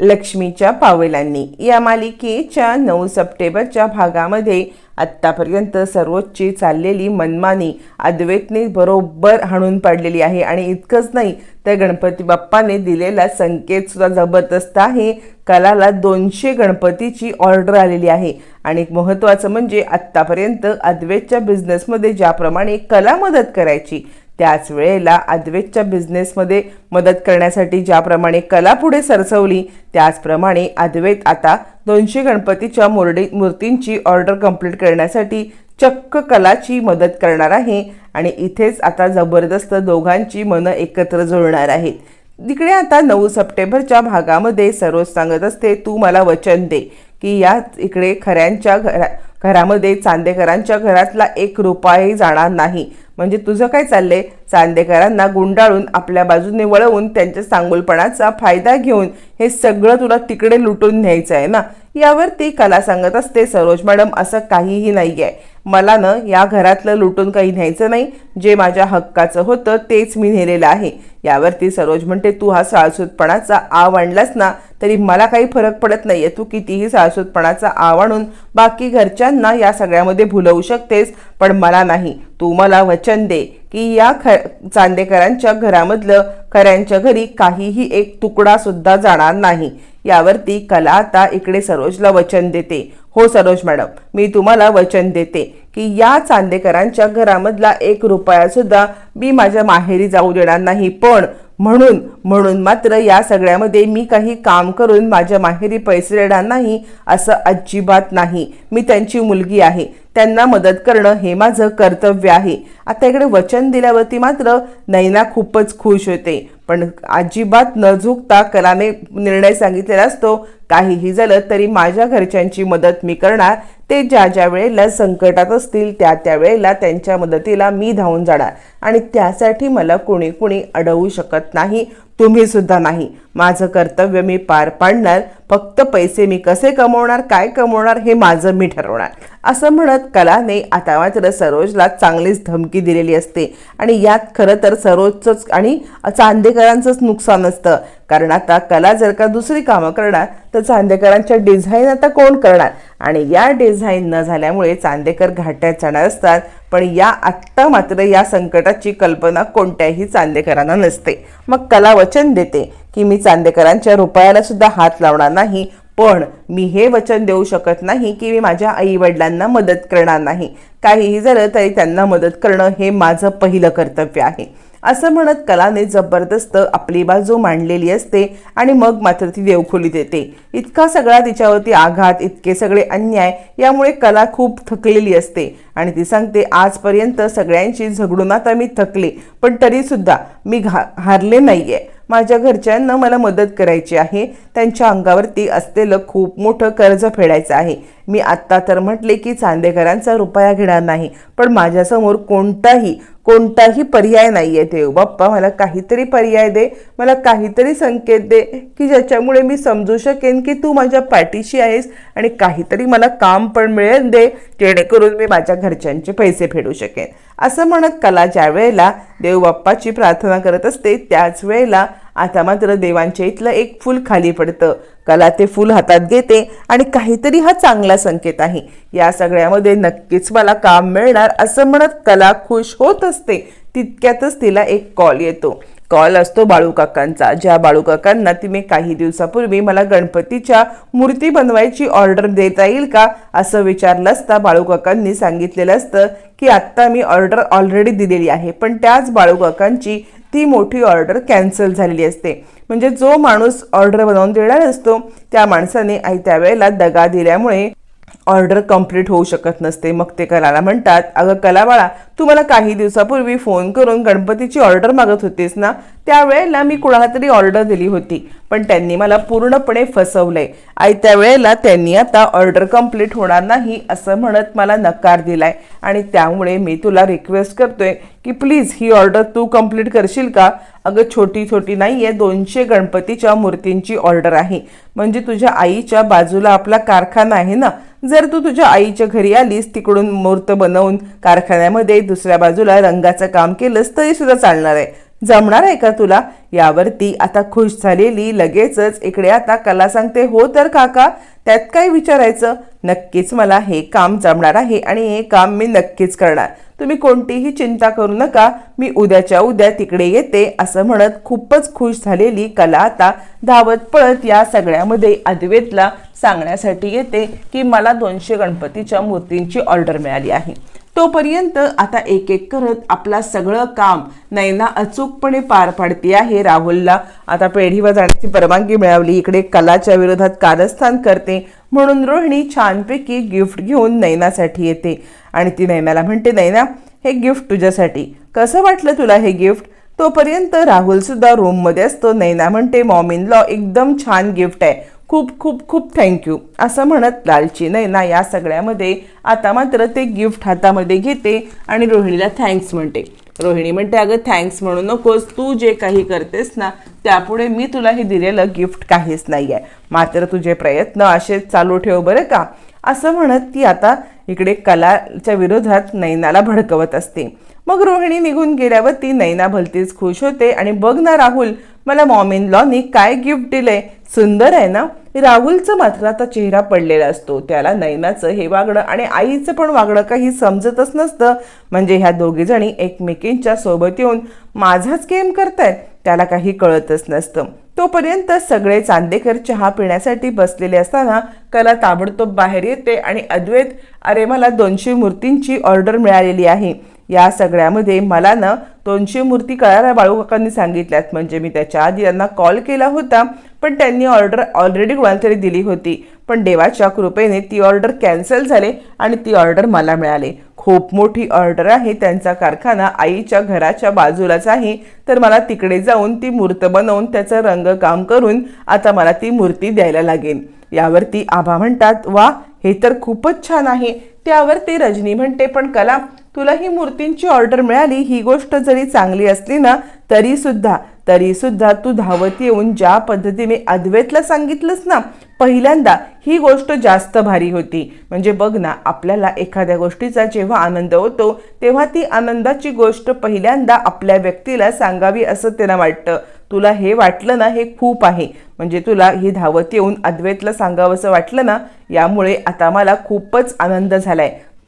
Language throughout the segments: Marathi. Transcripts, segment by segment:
लक्ष्मीच्या पावेलांनी. या मालिकेच्या नऊ सप्टेंबरच्या भागामध्ये आत्तापर्यंत सर्वोच्च चाललेली मनमानी अद्वैतने बरोबर हाणून पाडलेली आहे. आणि इतकंच नाही तर गणपती बाप्पाने दिलेला संकेतसुद्धा जबरदस्त आहे. कलाला दोनशे गणपतीची ऑर्डर आलेली आहे. आणि एक महत्त्वाचं म्हणजे आत्तापर्यंत अद्वैतच्या बिझनेसमध्ये ज्याप्रमाणे कला मदत करायची त्याच वेळेला अद्वैतच्या बिझनेसमध्ये मदत करण्यासाठी ज्याप्रमाणे कला पुढे सरसवली त्याचप्रमाणे अद्वैत आता दोनशे गणपतीच्या मुरडी मूर्तींची ऑर्डर कंप्लीट करण्यासाठी चक्क कलाची मदत करणार आहे आणि इथेच आता जबरदस्त दोघांची मनं एकत्र जुळणार आहेत. तिकडे आता नऊ सप्टेंबरच्या भागामध्ये सरोज सांगत असते तू मला वचन दे की या इकडे खऱ्यांच्या घरा घरामध्ये चांदेकरांच्या घरातला एक रुपयाही जाणार नाही. म्हणजे तुझं काय चाललंय? चांदेकरांना गुंडाळून आपल्या बाजूने वळवून त्यांच्या चांगुलपणाचा फायदा घेऊन हे सगळं तुला तिकडे लुटून न्यायचं आहे ना? यावर ती कला सांगत असते सरोज मॅडम. असं काहीही नाही आहे मला ना या घरातलं लुटून काही न्यायचं नाही. जे माझ्या हक्काचं होतं तेच मी नेलेलं आहे. यावरती सरोज म्हणते तू हा साळसूतपणाचा आव आणलास ना तरी मला काही फरक पडत नाहीये. तू कितीही साळसूतपणाचा आव आणून बाकी घरच्यांना या सगळ्यामध्ये भुलवू शकतेस पण मला नाही. तू मला वचन दे. की या ख चांदेकरांच्या घरामधलं खऱ्यांच्या घरी काहीही एक तुकडा सुद्धा जाणार नाही. यावरती कला आता इकडे सरोजला वचन देते. हो सरोज मॅडम मी तुम्हाला वचन देते की या चांदेकरांच्या घरामधला एक रुपया सुद्धा मी माझ्या माहेरी जाऊ देणार नाही. पण म्हणून म्हणून मात्र या सगळ्यामध्ये मी काही काम करून माझ्या माहेरी पैसे देणार नाही असं अजिबात नाही. मी त्यांची मुलगी आहे. त्यांना मदत करणं हे माझं कर्तव्य आहे. आता इकडे वचन दिल्यावरती मात्र नैना खूपच खुश होते. पण अजिबात न झुकता कलाने निर्णय सांगितलेला असतो. काहीही झालं तरी माझ्या घरच्यांची मदत मी करणार. ते ज्या ज्या वेळेला संकटात असतील त्या त्या वेळेला त्यांच्या मदतीला मी धावून जाणार. आणि त्यासाठी मला कोणी कुणी अडवू शकत नाही तुम्ही सुद्धा नाही. माझं कर्तव्य मी पार पाडणार. फक्त पैसे मी कसे कमवणार काय कमवणार हे माझं मी ठरवणार. असं म्हणत कलाने आता मात्र सरोजला चांगलीच धमकी दिलेली असते. आणि यात खरं तर सरोजचंच आणि चांदेकरांचंच नुकसान असतं. कारण आता कला जर का दुसरी कामं करणार तर चांदेकरांच्या डिझाईन आता कोण करणार? आणि या डिझाईन न झाल्यामुळे चांदेकर घाट्यात जाणार असतात. पण या आत्ता मात्र या संकटाची कल्पना कोणत्याही चांदेकरांना नसते. मग कला वचन देते की मी चांदेकरांच्या रुपयाला सुद्धा हात लावणार नाही पण मी हे वचन देऊ शकत नाही की मी माझ्या आईवडिलांना मदत करणार नाही. काहीही झालं तरी त्यांना मदत करणं हे माझं पहिलं कर्तव्य आहे. असं म्हणत कलाने जबरदस्त आपली बाजू मांडलेली असते आणि मग मात्र ती देवखोली देते. इतका सगळा तिच्यावरती आघात इतके सगळे अन्याय यामुळे कला खूप थकलेली असते. आणि ती सांगते आजपर्यंत सगळ्यांशी झगडून आता मी थकले पण तरीसुद्धा मी घा हारले आहे माझ्या घरच्यांना मला मदत करायची आहे. त्यांच्या अंगावरती असलेलं खूप मोठं कर्ज फेडायचं आहे. मी आत्ता तर म्हटले की चांदेकरांचा रुपया घेणार नाही पण माझ्यासमोर कोणताही कोणताही पर्याय नाही आहे देव बाप्पा मला काहीतरी पर्याय दे मला काहीतरी संकेत दे की ज्याच्यामुळे मी समजू शकेन की तू माझ्या पाठीशी आहेस आणि काहीतरी मला काम पण मिळेल दे जेणेकरून मी माझ्या घरच्यांचे पैसे फेडू शकेन. असं म्हणत कला ज्या वेळेला देवबाप्पाची प्रार्थना करत असते त्याच वेळेला आता मात्र देवांच्या इथलं एक फूल खाली पडतं. कला ते फूल हातात घेते आणि काहीतरी हा चांगला संकेत आहे. या सगळ्यामध्ये नक्कीच मला काम मिळणार असं म्हणत कला खुश होत असते. तितक्यातच तिला एक कॉल येतो. कॉल असतो बाळूकाकांचा ज्या बाळूकाकांना तिने काही दिवसापूर्वी मला गणपतीच्या मूर्ती बनवायची ऑर्डर देता येईल का? असं विचारलं असता बाळूकाकांनी सांगितलेलं असतं की आत्ता मी ऑर्डर ऑलरेडी दिलेली आहे. पण त्याच बाळूकाकांची ती मोठी ऑर्डर कॅन्सल झालेली असते. म्हणजे जो माणूस ऑर्डर बनवून देणार असतो त्या माणसाने आई त्यावेळेला दगा दिल्यामुळे ऑर्डर कंप्लीट होऊ शकत नसते. मग ते कलाला म्हणतात अगं कला बाळा तू मला काही दिवसापूर्वी फोन करून गणपतीची ऑर्डर मागत होतीस ना? त्यावेळेला मी कुणाला तरी ऑर्डर दिली होती. पण त्यांनी मला पूर्णपणे फसवलंय. आई त्यावेळेला त्यांनी आता ऑर्डर कंप्लीट होणार नाही असं म्हणत मला नकार दिलाय. आणि त्यामुळे मी तुला रिक्वेस्ट करतोय की प्लीज ही ऑर्डर तू कंप्लीट करशील का? अगं छोटी छोटी नाही आहे दोनशे गणपतीच्या मूर्तींची ऑर्डर आहे. म्हणजे तुझ्या आईच्या बाजूला आपला कारखाना आहे ना? जर तू तुझ्या आईच्या घरी आलीस तिकडून मूर्त बनवून कारखान्यामध्ये दुसऱ्या बाजूला रंगाचं काम केलंस तरी सुद्धा चालणार आहे. जमणार आहे का तुला? यावरती आता खुश झालेली लगेचच इकडे आता कला सांगते हो तर काका त्यात काय विचारायचं? नक्कीच मला हे काम जमणार आहे आणि हे काम मी नक्कीच करणार. तुम्ही कोणतीही चिंता करू नका मी उद्याच्या उद्या तिकडे येते असं म्हणत खूपच खुश झालेली कला आता धावत पळत या सगळ्यामध्ये अद्वेतला सांगण्यासाठी येते की मला दोनशे गणपतीच्या मूर्तींची ऑर्डर मिळाली आहे. तोपर्यंत आता एक एक करत आपला सगळं काम नैना अचूकपणे पार पाडते आहे राहुलला. आता पेढीवर जाण्याची परवानगी मिळावली इकडे कलाच्या विरोधात कारस्थान करते. म्हणून रोहिणी छानपैकी गिफ्ट घेऊन नैनासाठी येते. आणि ती नैनाला म्हणते नैना हे गिफ्ट तुझ्यासाठी. कसं वाटलं तुला हे गिफ्ट? तोपर्यंत राहुल सुद्धा रूममध्ये असतो. नैना म्हणते मॉम इन लॉ एकदम छान गिफ्ट आहे. खूप खूप खूप थँक्यू असं म्हणत लालची नैना या सगळ्यामध्ये आता मात्र ते गिफ्ट हातामध्ये घेते आणि रोहिणीला थँक्स म्हणते. रोहिणी म्हणते अगं थँक्स म्हणू नकोस. तू जे काही करतेस ना त्यापुढे मी तुला हे दिलेलं गिफ्ट काहीच नाही आहे मात्र तुझे प्रयत्न असेच चालू ठेव बरं का. असं म्हणत ती आता इकडे कलाच्या विरोधात नैनाला भडकवत असते. मग रोहिणी निघून गेल्यावर ती नैना भलतीच खुश होते आणि बघ ना राहुल मला मॉम इन लॉनी काय गिफ्ट दिलंय? सुंदर आहे ना? राहुलचं मात्र आता चेहरा पडलेला असतो. त्याला नैनाचं हे वागणं आणि आईचं पण वागणं काही समजतच नसतं. म्हणजे ह्या दोघीजणी एकमेकींच्या सोबत येऊन माझाच गेम करतायत. त्याला काही कळतच नसतं. तोपर्यंत सगळे चांदेकर चहा पिण्यासाठी बसलेले असताना कला ताबडतोब बाहेर येते आणि अद्वैत अरे मला दोनशे मूर्तींची ऑर्डर मिळालेली आहे. या सगळ्यामध्ये मला ना दोनशे मूर्ती कळायला बाळूकाकांनी सांगितल्यात. म्हणजे मी त्याच्या आधी त्यांना कॉल केला होता पण त्यांनी ऑर्डर ऑलरेडी कोणाला तरी दिली होती. पण देवाच्या कृपेने ती ऑर्डर कॅन्सल झाले आणि ती ऑर्डर मला मिळाली. खूप मोठी ऑर्डर आहे त्यांचा कारखाना. आईच्या घराच्या बाजूलाच आहे तर मला तिकडे जाऊन ती मूर्त बनवून त्याचं रंगकाम करून आता मला ती मूर्ती द्यायला लागेल यावरती आभा म्हणतात वा हे तर खूपच छान आहे. त्यावर ती रजनी म्हणते पण कला तुला ही मूर्तींची ऑर्डर मिळाली ही गोष्ट जरी चांगली असली ना तरी सुद्धा तरी सुद्धा तू धावत येऊन ज्या पद्धतीने अद्वैतला सांगितलंस ना पहिल्यांदा ही गोष्ट जास्त भारी होती. म्हणजे बघ ना आपल्याला एखाद्या गोष्टीचा जेव्हा आनंद होतो तेव्हा ती आनंदाची गोष्ट पहिल्यांदा आपल्या व्यक्तीला सांगावी असं त्यांना वाटतं. तुला हे वाटलं ना हे खूप आहे. म्हणजे तुला ही धावत येऊन अद्वैतला सांगावंसं वाटलं ना यामुळे आता मला खूपच आनंद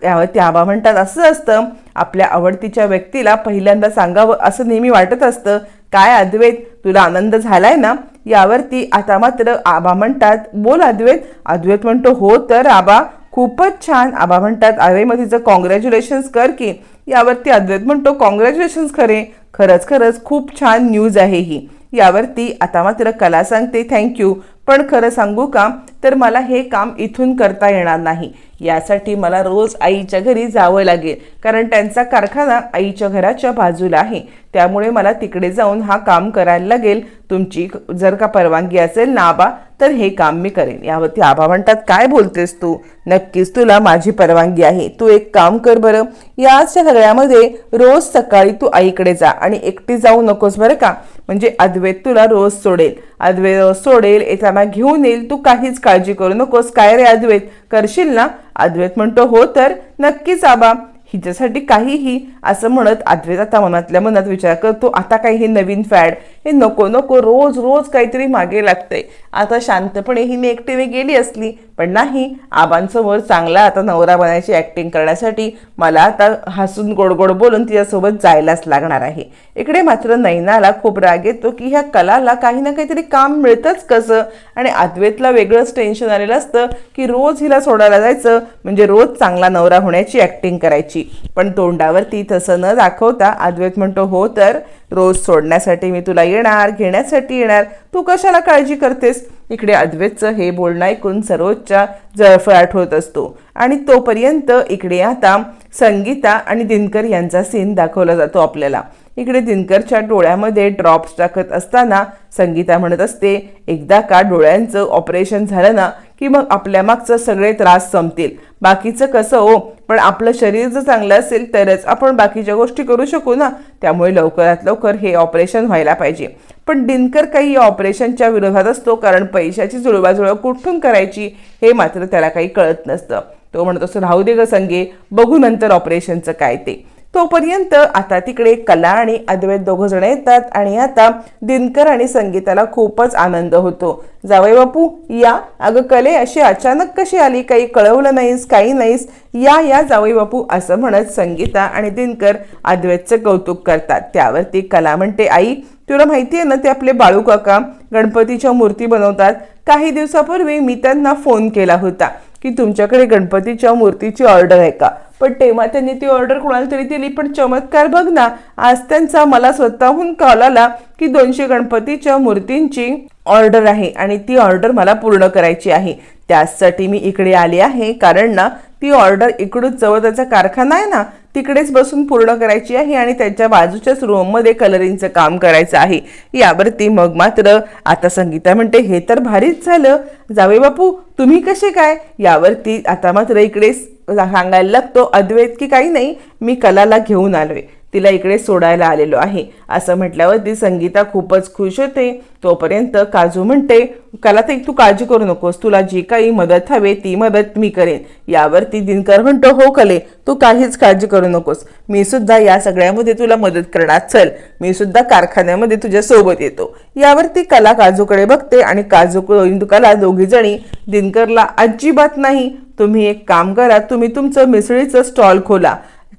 झालाय त्यावरती आबा म्हणतात असं असतं आपल्या आवडतीच्या व्यक्तीला पहिल्यांदा सांगावं असं नेहमी वाटत असतं. काय अद्वैत तुला आनंद झालाय ना? यावरती आता मात्र आबा म्हणतात बोल अद्वैत. अद्वैत म्हणतो हो तर आबा खूपच छान. आबा म्हणतात अरे मग तिचं कॉंग्रॅच्युलेशन्स कर की. यावरती अद्वैत म्हणतो कॉंग्रॅच्युलेशन्स खरे. खरंच खरंच खूप छान न्यूज आहे ही. यावरती आता मात्र कला सांगते थँक्यू पण खरं सांगू का? तर मला हे काम इथून करता येणार नाही. यासाठी मला रोज आईच्या घरी जावं लागेल. कारण त्यांचा कारखाना आईच्या घराच्या बाजूला आहे. त्यामुळे मला तिकडे जाऊन हा काम करायला लागेल. तुमची जर का परवानगी असेल ना बा तर हे काम मी करेन. यावरती आबा म्हणतात काय बोलतेस तू? नक्कीच तुला माझी परवानगी आहे. तू एक काम कर बरं. याच्या सगळ्यामध्ये रोज सकाळी तू आईकडे जा आणि एकटी जाऊ नकोस बरं का? म्हणजे अद्वैत तुला रोज सोडेल. अद्वैत रोज सोडेल येताना घेऊन येईल. तू काहीच काळजी करू नकोस. काय रे अद्वैत? करशील ना? अद्वैत म्हणतो हो तर. नक्कीच आबा. हिच्यासाठी काहीही असं म्हणत अद्वैत आता मनातल्या मनात विचार करतो. आता काही हे नवीन फॅड? हे नको नको रोज रोज काहीतरी मागे लागतंय. आता शांतपणे हिने एकटीने गेली असली पण नाही आबांसमोर चांगला आता नवरा बनायची ॲक्टिंग करण्यासाठी मला आता हसून गोड गोड बोलून तिच्यासोबत जायलाच लागणार आहे. इकडे मात्र नैनाला खूप राग येतो की ह्या कलाला काही ना काहीतरी काम मिळतंच कसं? आणि अद्वैतला वेगळंच टेन्शन आलेलं असतं की रोज हिला सोडायला जायचं म्हणजे रोज चांगला नवरा होण्याची ॲक्टिंग करायची. पण तोंडावरती तसं न दाखवता अद्वैत म्हणतो हो तर रोज सोडण्यासाठी मी तुला येणार घेण्यासाठी येणार. तू कशाला काळजी करतेस? इकडे अद्वैतचं हे बोलणं ऐकून सरोजच्या जळफळाट होत असतो. आणि तोपर्यंत इकडे आता संगीता आणि दिनकर यांचा सीन दाखवला जातो आपल्याला. इकडे दिनकरच्या डोळ्यामध्ये ड्रॉप्स टाकत असताना संगीता म्हणत असते एकदा का डोळ्यांचं ऑपरेशन झालं ना की मग आपल्या मागचं सगळे त्रास संपतील. बाकीचं कसं हो पण आपलं शरीर जर चांगलं असेल तरच आपण बाकीच्या गोष्टी करू शकू ना. त्यामुळे लवकरात लवकर हे ऑपरेशन व्हायला पाहिजे. पण दिनकर काही या ऑपरेशनच्या विरोधात असतो कारण पैशाची जुळवाजुळव कुठून करायची हे मात्र त्याला काही कळत नसतं. तो म्हणत असतो राहू दे ग संगे बघू नंतर ऑपरेशनचं काय ते. तोपर्यंत आता तिकडे कला आणि अद्वैत दोघं जण येतात आणि आता दिनकर आणि संगीताला खूपच आनंद होतो. जावई बापू या. अगं कले अशी अचानक कशी आली? काही कळवलं नाहीस काही नाहीस. या या जावई बापू असं म्हणत संगीता आणि दिनकर अद्वैतचं कौतुक करतात. त्यावरती कला म्हणते आई तुला माहिती आहे ना ते आपले बाळू काका गणपतीच्या मूर्ती बनवतात. काही दिवसापूर्वी मी त्यांना फोन केला होता की तुमच्याकडे गणपतीच्या मूर्तीची ऑर्डर आहे का? पण तेव्हा त्यांनी ती ऑर्डर कोणाला तरी दिली. पण चमत्कार बघ ना आज त्यांचा मला स्वतःहून कॉल आला की दोनशे गणपतीच्या मूर्तींची ऑर्डर आहे आणि ती ऑर्डर मला पूर्ण करायची आहे. त्याचसाठी मी इकडे आले आहे. कारण ना ती ऑर्डर इकडून जवळ त्याचा कारखाना आहे ना तिकडेच बसून पूर्ण करायची आहे आणि त्यांच्या बाजूच्याच रूममध्ये कलरिंगचं काम करायचं आहे. यावरती मग मात्र आता संगीता म्हणते हे तर भारीच झालं. जावे बापू तुम्ही कसे काय? यावरती आता मात्र इकडेच सांगायला लागतो. अद्वैत की काही नाही मी कलाला घेऊन आलोय. तिला इकडे सोडायला आलेलो आहे. असं म्हटल्यावरती संगीता खूपच खुश होते. तोपर्यंत काजू म्हणते कला तर तू काळजी करू नकोस. तुला जी काही मदत हवे ती मदत मी करेन. यावरती दिनकर म्हणतो हो कले तू काहीच काळजी करू नकोस. मी सुद्धा या सगळ्यामध्ये तुला मदत करणार. चल मी सुद्धा कारखान्यामध्ये तुझ्या सोबत येतो. यावरती कला काजूकडे बघते आणि काजू कला दोघी जणी दिनकरला अजिबात नाही. तुम्ही एक काम करा तुम्ही तुमचं मिसळीचं स्टॉल खोला.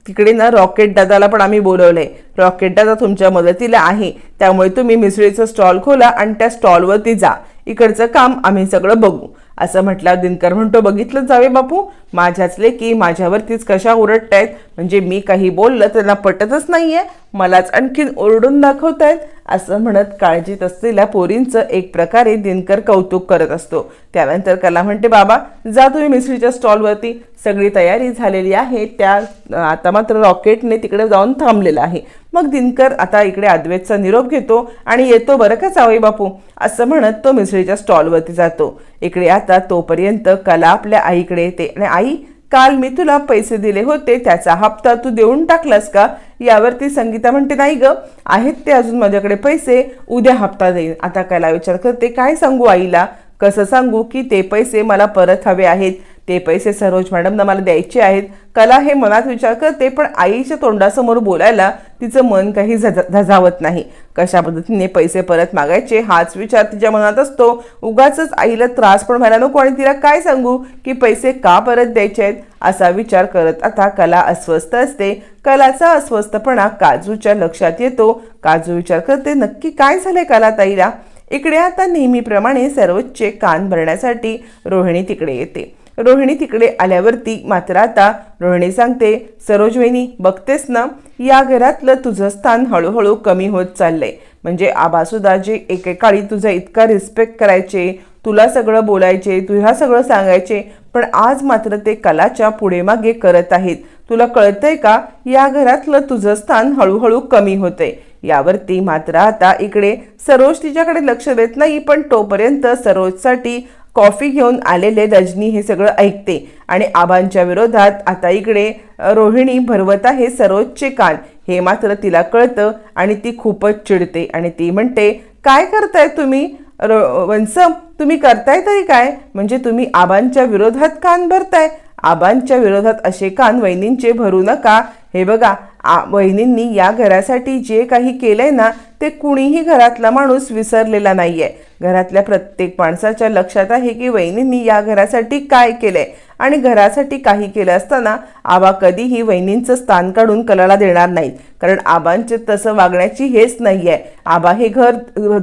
तिकडे ना रॉकेट दादाला पण आम्ही बोलवलंय. रॉकेट दादा तुमच्या मदतीला आहे. त्यामुळे तुम्ही मिसळीचं स्टॉल खोला आणि त्या स्टॉलवरती जा. इकडचं काम आम्ही सगळं बघू. असं म्हटलं दिनकर म्हणतो बघितलं जावे बापू. माझ्याचले की माझ्यावरतीच कशा ओरडतायत. म्हणजे मी काही बोललं त्यांना पटतच नाहीये. मलाच आणखीन ओरडून दाखवतायत असं म्हणत काळजीत असलेल्या पोरींचं एक प्रकारे दिनकर कौतुक करत असतो. त्यानंतर कला म्हणते बाबा जा तुम्ही मिसळीच्या स्टॉलवरती. सगळी तयारी झालेली आहे. त्या आता मात्र रॉकेटने तिकडे जाऊन थांबलेलं आहे. मग दिनकर आता इकडे अद्वैतचा निरोप घेतो आणि येतो बरं का चावई बापू? असं म्हणत तो मिसळीच्या स्टॉलवरती जातो. इकडे आता तोपर्यंत कला आपल्या आईकडे येते आणि आई काल मी तुला पैसे दिले होते त्याचा हप्ता तू देऊन टाकलास का? यावरती संगीता म्हणते नाही ग आहेत ते अजून माझ्याकडे पैसे उद्या हप्ता देईन. आता कला विचार करते काय सांगू आईला? कसं सांगू की ते पैसे मला परत हवे आहेत? ते पैसे सरोज मॅडमना मला द्यायचे आहेत. कला हे मनात विचार करते पण आईच्या तोंडासमोर बोलायला तिचं मन काही धजावत नाही. कशा पद्धतीने पैसे परत मागायचे हाच विचार तिच्या मनात असतो. उगाच आईला त्रास पण व्हायला नको आणि तिला काय सांगू की पैसे का परत द्यायचे आहेत? असा विचार करत आता कला अस्वस्थ असते. कलाचा अस्वस्थपणा काजूच्या लक्षात येतो. काजू विचार करते नक्की काय झालंय कला ताईला? इकडे आता नेहमीप्रमाणे सर्वोच्च कान भरण्यासाठी रोहिणी तिकडे येते. रोहिणी तिकडे आल्यावरती मात्र आता रोहिणी सांगते सरोजवेनी बघतेस ना या घरातलं तुझं स्थान हळूहळू कमी होत चाललंय. म्हणजे आबासुद्धा जे एकेकाळी तुझा इतका रिस्पेक्ट करायचे तुला सगळं बोलायचे तुला सगळं सांगायचे पण आज मात्र ते कलाच्या पुढे मागे करत आहेत. तुला कळतंय का या घरातलं तुझं स्थान हळूहळू कमी होतंय? यावरती मात्र आता इकडे सरोज तिच्याकडे लक्ष देत नाही पण तोपर्यंत सरोजसाठी कॉफी घेऊन आलेले रजनी हे सगळं ऐकते. आणि आबांच्या विरोधात आता इकडे रोहिणी भरवत आहे सरोजचे कान. हे मात्र तिला कळतं आणि ती खूपच चिडते आणि ती म्हणते काय करताय तुम्ही? रो वंसम तुम्ही करताय तरी काय? म्हणजे तुम्ही आबांच्या विरोधात कान भरताय. आबांच्या विरोधात असे कान वहिनींचे भरू नका. हे बघा आ वहिनींनी या घरासाठी जे काही केलंय ना ते कुणीही घरातला माणूस विसरलेला नाहीये. घरातल्या प्रत्येक माणसाच्या लक्षात आहे की वहिनींनी या घरासाठी काय केलंय? आणि घरासाठी काही केलं असताना आबा कधीही वहिनींचं स्थान काढून कलाला देणार नाहीत. कारण आबांचे तसं वागण्याची हेच नाही आहे आबा हे घर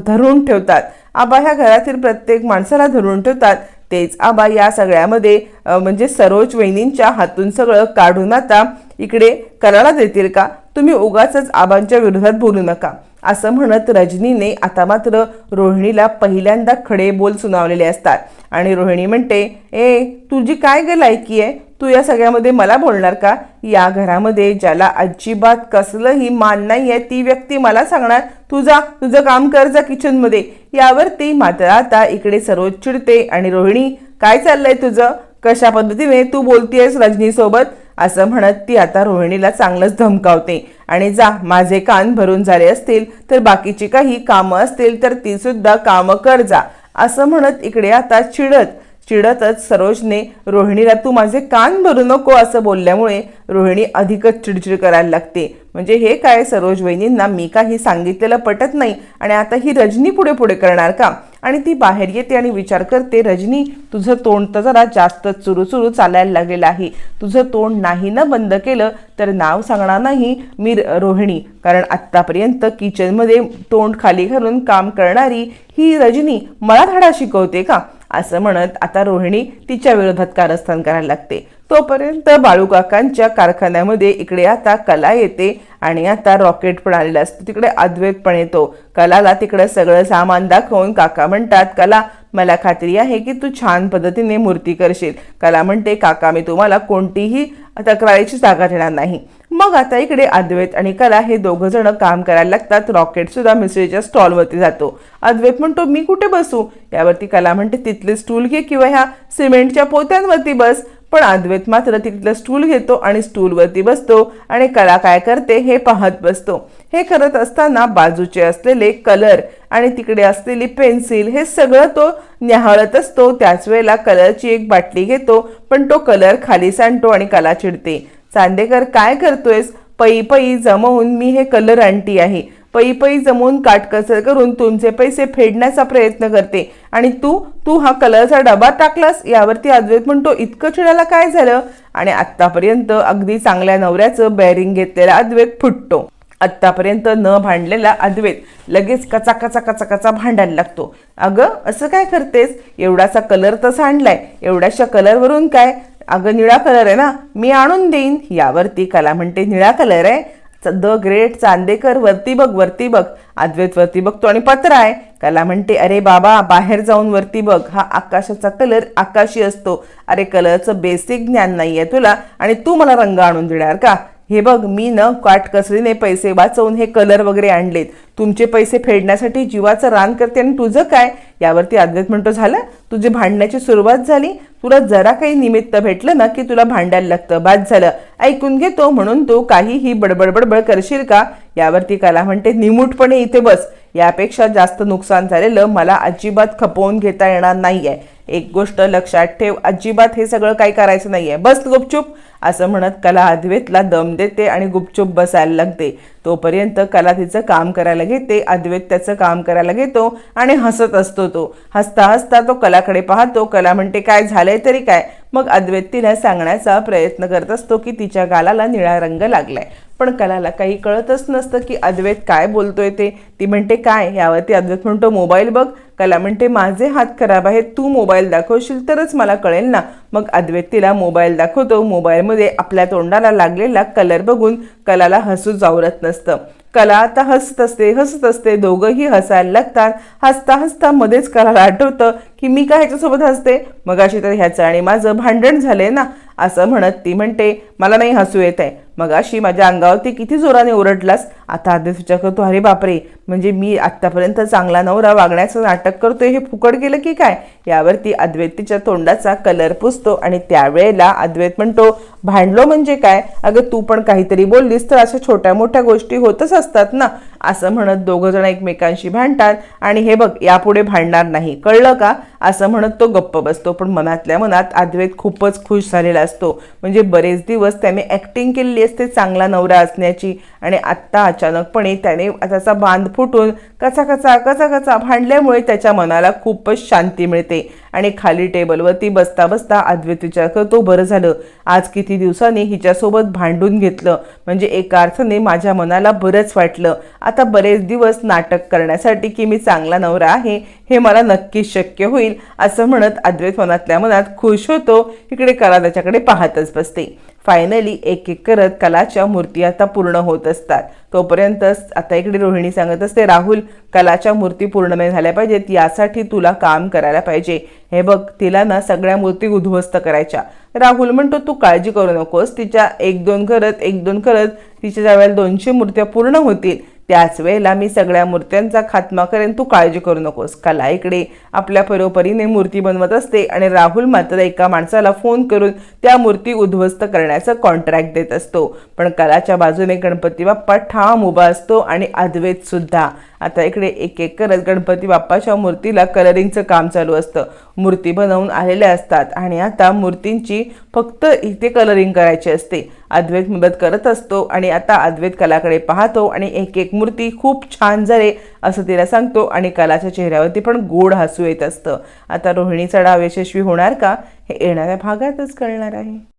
धरून ठेवतात. आबा ह्या घरातील प्रत्येक माणसाला धरून ठेवतात. तेच आबा या सगळ्यामध्ये म्हणजे सरोज वहिनींच्या हातून सगळं काढून आता इकडे कलाला देतील का? तुम्ही उगाच आबांच्या विरोधात बोलू नका. असं म्हणत रजनीने आता मात्र रोहिणीला पहिल्यांदा खडे बोल सुनावलेले असतात. आणि रोहिणी म्हणते ए तुझी काय ग लायकी आहे? तू या सगळ्यामध्ये मला बोलणार का? या घरामध्ये ज्याला अजिबात कसलंही मान नाही आहे ती व्यक्ती मला सांगणार तुझा तुझं काम कर जा किचनमध्ये. यावरती मात्र आता इकडे सरोज चिडते. आणि रोहिणी काय चाललंय तुझं? कशा पद्धतीने तू बोलतीयस रजनीसोबत? असं म्हणत ती आता रोहिणीला चांगलंच धमकावते. आणि जा माझे कान भरून झाले असतील तर बाकीची काही कामं असतील तर ती सुद्धा कामं कर जा असं म्हणत इकडे आता चिडत चिडतच सरोजने रोहिणीला तू माझे कान भरू नको असं बोलल्यामुळे रोहिणी अधिकच चिडचिड करायला लागते. म्हणजे हे काय सरोज वहिनींना मी काही सांगितलेलं पटत नाही आणि आता ही रजनी पुढे पुढे करणार का? आणि ती बाहेर येते आणि विचार करते रजनी तुझं तोंड तर जरा जास्त चुरू चुरू चालायला लागलेलं आहे. तुझं तोंड नाही ना बंद केलं तर नाव सांगणार नाही मी रोहिणी. कारण आत्तापर्यंत किचनमध्ये तोंड खाली घालून काम करणारी ही रजनी मला धडा शिकवते का? असं म्हणत आता रोहिणी तिच्या विरोधात कारस्थान करायला लागते. तोपर्यंत बाळूकाकांच्या कारखान्यामध्ये इकडे आता कला येते आणि आता रॉकेट पण आलेलं असतं. तिकडे अद्वैत पण येतो. कलाला तिकडे सगळं सामान दाखवून काका म्हणतात कला मला खात्री आहे की तू छान पद्धतीने मूर्ती करशील. कला म्हणते काका मी तुम्हाला कोणतीही तक्रारीची जागा देणार नाही. मग आता इकडे अद्वैत आणि कला हे दोघं जण काम करायला लागतात. रॉकेट सुद्धा मिसळीच्या स्टॉलवरती जातो. अद्वैत म्हणतो मी कुठे बसू? यावरती कला म्हणते तिथले स्टूल घे किंवा ह्या सिमेंटच्या पोत्यांवरती बस. पण अद्वैत मात्र तिथलं स्टूल घेतो आणि स्टूलवरती बसतो आणि कला काय करते हे पाहत बसतो. हे करत असताना बाजूचे असलेले कलर आणि तिकडे असलेली पेन्सिल हे सगळं तो न्याहाळत असतो. त्याच वेळेला कलरची एक बाटली घेतो पण तो कलर खाली सांडतो आणि कला चिडते. चांदेकर काय करतोयस? पई पई जमवून मी हे कलर आणती आहे. पै पै जमून काटकसर करून तुमचे पैसे फेडण्याचा प्रयत्न करते. आणि तू तू हा कलरचा डबा टाकलास यावरती अद्वैत म्हणतो इतकं चिडायला काय झालं? आणि आत्तापर्यंत अगदी चांगल्या नवऱ्याचं बॅरिंग घेतलेला अद्वैत फुटतो. आत्तापर्यंत न भांडलेला अद्वैत लगेच कचा कचा कचा कचा भांडायला लागतो. अगं असं काय करतेस? एवढासा कलर तर सांडलाय एवढ्याशा कलरवरून काय? अगं निळा कलर आहे ना? मी आणून देईन. यावरती कला म्हणते निळा कलर आहे. द ग्रेट चांदेकर वरती बघ वरती बघ. अद्वैत वरती बघतो आणि पत्र आहे. कला म्हणते अरे बाबा बाहेर जाऊन वरती बघ. हा आकाशाचा कलर आकाशी असतो. अरे कलरचं बेसिक ज्ञान नाहीये तुला आणि तू मला रंग आणून देणार का? हे बघ मी न काटकसरीने पैसे वाचवून हे कलर वगैरे आणलेत. तुमचे पैसे फेडण्यासाठी जीवाचं रान करते आणि तुझं काय? यावरती अद्वैत म्हणतो झालं? तुझी भांडण्याची सुरुवात झाली. तुला जरा काही निमित्त भेटलं ना की तुला भांडायला लागतं. बाद झालं. ऐकून घेतो म्हणून तू काहीही बडबड बडबड करशील का? यावरती कला म्हणते निमूटपणे इथे बस. यापेक्षा जास्त नुकसान झालेलं मला अजिबात खपवून घेता येणार नाही आहे एक गोष्ट लक्षात ठेव अजिबात हे सगळं काही करायचं नाहीये. बस गुपचूप असं म्हणत कला अद्वैतला दम देते आणि गुपचूप बसायला लागते. तोपर्यंत कला तिचं काम करायला घेते अद्वैत त्याचं काम करायला घेतो आणि हसत असतो तो. हसता हसता तो कलाकडे पाहतो. कला म्हणते काय झालंय तरी काय? मग अद्वैत तिला सांगण्याचा प्रयत्न करत असतो की तिच्या गालाला निळा रंग लागलाय. पण कलाला काही कळतच नसतं की अद्वैत काय बोलतोय ते. ती म्हणते काय? यावरती अद्वैत म्हणतो मोबाईल बघ. कला म्हणते माझे हात खराब आहेत. तू मोबाईल दाखवशील तरच मला कळेल ना. मग अद्वैत तिला मोबाईल दाखवतो. मोबाईलमध्ये आपल्या तोंडाला लागलेला कलर बघून कलाला हसू जावरत नसतं. कला आता हसत असते हसत असते. दोघंही हसायला लागतात. हसता हसता मध्येच कलाला आठवतं की मी का ह्याच्यासोबत हसते? मगाशी तर ह्याचं आणि माझं भांडण झालंय ना असं म्हणत ती म्हणते मला नाही हसू येत आहे मगाशी माझ्या अंगावरती किती जोराने ओरडलास आता आदेश विचार करतो अरे बापरे. म्हणजे मी आत्तापर्यंत चांगला नवरा वागण्याचं नाटक करतोय हे फुकट गेलं की काय? यावरती अद्वैत तिच्या तोंडाचा कलर पुसतो आणि त्यावेळेला अद्वैत म्हणतो भांडलो म्हणजे काय? अगं तू पण काहीतरी बोललीस तर अशा छोट्या मोठ्या गोष्टी होतच असतात ना. असं म्हणत दोघं जण एकमेकांशी भांडतात. आणि हे बघ यापुढे भांडणार नाही. कळलं का? असं म्हणत तो गप्प बसतो. पण मनातल्या मनात अद्वैत खूपच खुश झालेला असतो. म्हणजे बरेच दिवस त्याने ॲक्टिंग केलेली असते चांगला नवरा असण्याची. आणि आत्ता अचानकपणे त्याने त्याचा बांध फुटून कचा कचा कचा कचा भांडल्यामुळे त्याच्या मनाला खूपच शांती मिळते. आणि खाली टेबलवरती बसता बसता अद्वैत विचार करतो बरं झालं. आज किती दिवसांनी हिच्यासोबत भांडून घेतलं. म्हणजे एका अर्थाने माझ्या मनाला बरंच वाटलं. आता बरेच दिवस नाटक करण्यासाठी की मी चांगला नवरा आहे हे मला नक्कीच शक्य होईल असं म्हणत अद्वैत मनातल्या मनात खुश होतो. इकडे करा त्याच्याकडे पाहतच बसते. फायनली एक एक करत कलाच्या मूर्ती आता पूर्ण होत असतात. तोपर्यंत आता इकडे रोहिणी सांगत असते राहुल कलाच्या मूर्ती पूर्ण नाही झाल्या पाहिजेत. यासाठी तुला काम करायला पाहिजे. हे बघ तिला ना सगळ्या मूर्ती उद्ध्वस्त करायच्या. राहुल म्हणतो तू काळजी करू नकोस. तिच्या एक दोन करत एक दोन करत तिच्या ज्यावेळेला दोनशे मूर्त्या पूर्ण होतील. त्याच वेळेला मी सगळ्या मूर्त्यांचा खात्मा करेन. तू काळजी करू नकोस. कला इकडे आपल्या परोपरीने मूर्ती बनवत असते आणि राहुल मात्र एका माणसाला फोन करून त्या मूर्ती उद्ध्वस्त करण्याचं कॉन्ट्रॅक्ट देत असतो. पण कलाच्या बाजूने गणपती बाप्पा ठाम उभा असतो आणि अद्वैत सुद्धा. आता इकडे एक एक करत गणपती बाप्पाच्या मूर्तीला कलरिंगचं काम चालू असतं. मूर्ती बनवून आलेल्या असतात आणि आता मूर्तींची फक्त इथे कलरिंग करायची असते. अद्वैत मदत करत असतो आणि आता अद्वैत कलाकडे पाहतो आणि एक एक मूर्ती खूप छान जरे असं तिला सांगतो आणि कलाच्या चेहऱ्यावरती पण गोड हसू येत असतं. आता रोहिणीचा डाव यशस्वी होणार का? हे येणाऱ्या भागातच कळणार आहे.